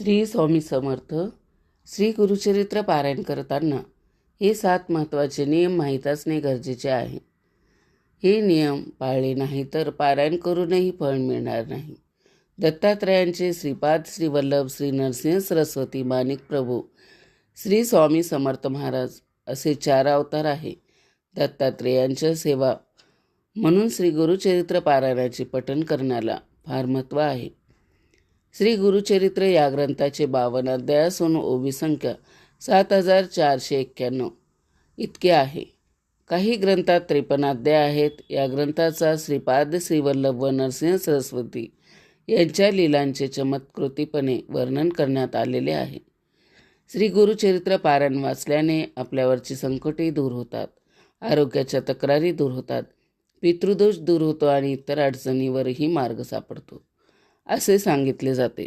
श्री स्वामी समर्थ श्री गुरुचरित्र पारायण करताना हे सात महत्त्वाचे नियम माहीत असणे गरजेचे आहे. हे नियम पाळले नाही तर पारायण करूनही फळ मिळणार नाही. दत्तात्रयांचे श्रीपाद श्री वल्लभ श्री नरसिंह सरस्वती माणिक प्रभू श्री स्वामी समर्थ महाराज असे चार अवतार आहे. दत्तात्रेयांच्या सेवा म्हणून श्री गुरुचरित्र पारायणाचे पठण करण्याला फार महत्त्व आहे. श्री गुरुचरित्र या ग्रंथाचे बावन अध्याय असून ओबी संख्या सात हजार चारशे एक्क्याण्णव. इतके आहे. काही ग्रंथात त्रेपन्न अध्याय आहेत. या ग्रंथाचा श्रीपाद श्रीवल्लभ व नरसिंह सरस्वती यांच्या लीलांचे चमत्कृतीपणे वर्णन करण्यात आलेले आहे. श्री गुरुचरित्र पारायण वाचल्याने आपल्यावरची संकटे दूर होतात. आरोग्याच्या तक्रारी दूर होतात. पितृदोष दूर होतो आणि इतर अडचणीवरही मार्ग सापडतो. असे सांगितले जाते.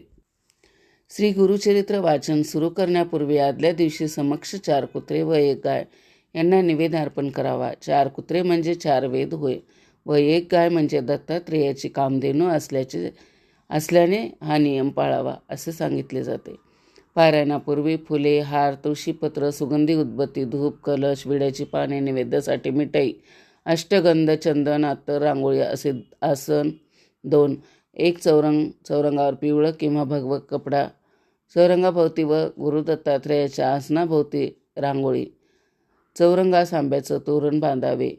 श्री गुरुचरित्र वाचन सुरू करण्यापूर्वी आदल्या दिवशी समक्ष चार कुत्रे व एक गाय. यांना निवेद अर्पण करावा. चार कुत्रे म्हणजे चार वेद होय व एक गाय म्हणजे दत्तात्रेयाची कामधेनू असल्याचे असल्याने हा नियम पाळावा असे सांगितले जाते. पारायणापूर्वी फुले हार तुळशीपत्र सुगंधी उदबत्ती धूप कलश विड्याची पाने नैवेद्यासाठी मिठाई अष्टगंध चंदन अत्तर रांगोळी असे आसन दोन एक चौरंग चौरंगावर पिवळं किंवा भगवत कपडा चौरंगाभोवती व गुरु दत्तात्रेयाच्या आसनाभोवती रांगोळी. चौरंगास आंब्याचं तोरण बांधावे.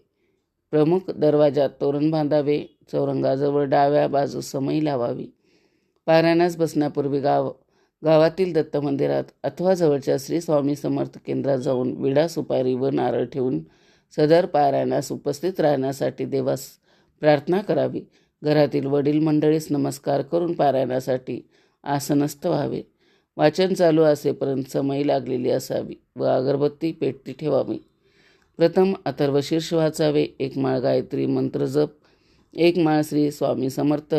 प्रमुख दरवाजात तोरण बांधावे. चौरंगाजवळ डाव्या बाजूस समई लावावी. पारायणास बसण्यापूर्वी गाव गावातील दत्त मंदिरात अथवा जवळच्या श्री स्वामी समर्थ केंद्रात जाऊन विडा सुपारी व नारळ ठेवून सदर पारायणास उपस्थित राहण्यासाठी देवास प्रार्थना करावी. घरातील वडील मंडळीस नमस्कार करून पारायणासाठी आसनस्थ व्हावे. वाचन चालू असेपर्यंत समयी लागलेली असावी व अगरबत्ती पेटती ठेवावी. प्रथम अथर्व शीर्ष वाचावे एक माळ गायत्री मंत्र जप एक माळ श्री स्वामी समर्थ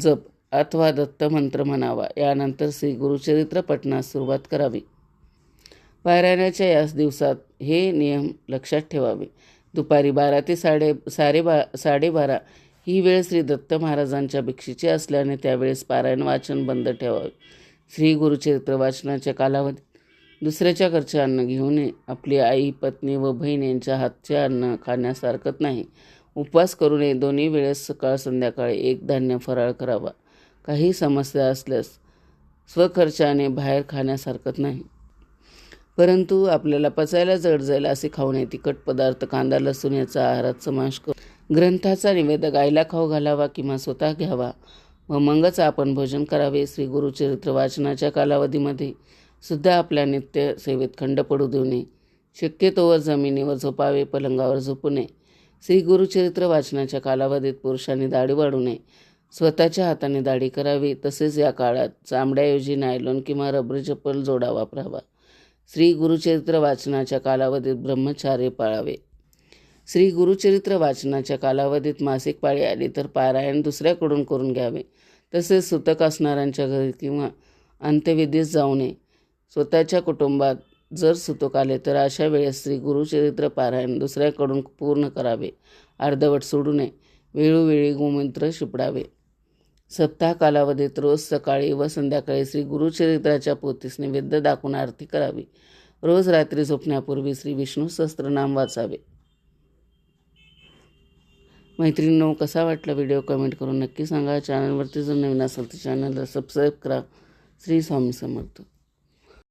जप अथवा दत्त मंत्र म्हणावा. यानंतर श्री गुरुचरित्र पठणास सुरुवात करावी. पारायणाच्या याच दिवसात हे नियम लक्षात ठेवावे. दुपारी बारा ते साडे साडेबा साडेबारा ही वेळ श्री दत्त महाराजांच्या भिक्षेची असल्याने त्यावेळेस पारायण वाचन बंद ठेवावे. श्री गुरुचरित्र वाचनाच्या कालावधीत दुसऱ्याच्या घरचे अन्न घेऊ नये आपली आई पत्नी व बहीण यांच्या हातचे अन्न खाण्यास हरकत नाही. उपवास करू नये दोन्ही वेळेस सकाळ संध्याकाळी एक धान्य फराळ करावा. काही समस्या असल्यास स्वखर्चाने बाहेर खाण्यास हरकत नाही. परंतु आपल्याला पचायला जड जाईल असे खाऊ नये. तिखट पदार्थ कांदा लसूण याचा आहारात समावेश करू ग्रंथाचा निवेद गायला खाऊ घालावा किंवा स्वतः घ्यावा? व मगच आपण भोजन करावे श्री गुरुचरित्र वाचनाच्या कालावधीमध्ये सुद्धा आपल्या नित्य सेवेत खंड पडू देऊ नये. शक्यतोवर जमिनीवर झोपावे पलंगावर झोपू नये. श्री गुरुचरित्र वाचनाच्या कालावधीत पुरुषांनी दाढी वाढू नये. स्वतःच्या हाताने दाढी करावी तसेच या काळात चामड्याऐवजी नायलॉन किंवा रबर चप्पल जोडा वापरावा. श्री गुरुचरित्र वाचनाच्या कालावधीत ब्रह्मचार्य पाळावे. श्री गुरुचरित्र वाचनाच्या कालावधीत मासिक पाळी आली तर पारायण दुसऱ्याकडून करून घ्यावे. तसेच सुतक असणाऱ्यांच्या घरी किंवा अंत्यविधीस जाऊ नये. स्वतःच्या कुटुंबात जर सुतक आले तर अशा वेळेस श्री गुरुचरित्र पारायण दुसऱ्याकडून पूर्ण करावे. अर्धवट सोडू नये. वेळोवेळी गोमूत्र शिपडावे. सप्ताह कालावधीत रोज सकाळी व संध्याकाळी श्री गुरुचरित्राच्या पोतीस निवेद्य दाखवून आरती करावी. रोज रात्री झोपण्यापूर्वी श्री विष्णू सहस्त्रनाम वाचावे. मैत्रिणींनो कसा वाटला व्हिडिओ कमेंट करून नक्की सांगा. चॅनलवरती जर नवीन असेल तर चॅनलला सबस्क्राईब करा. श्री स्वामी समर्थ.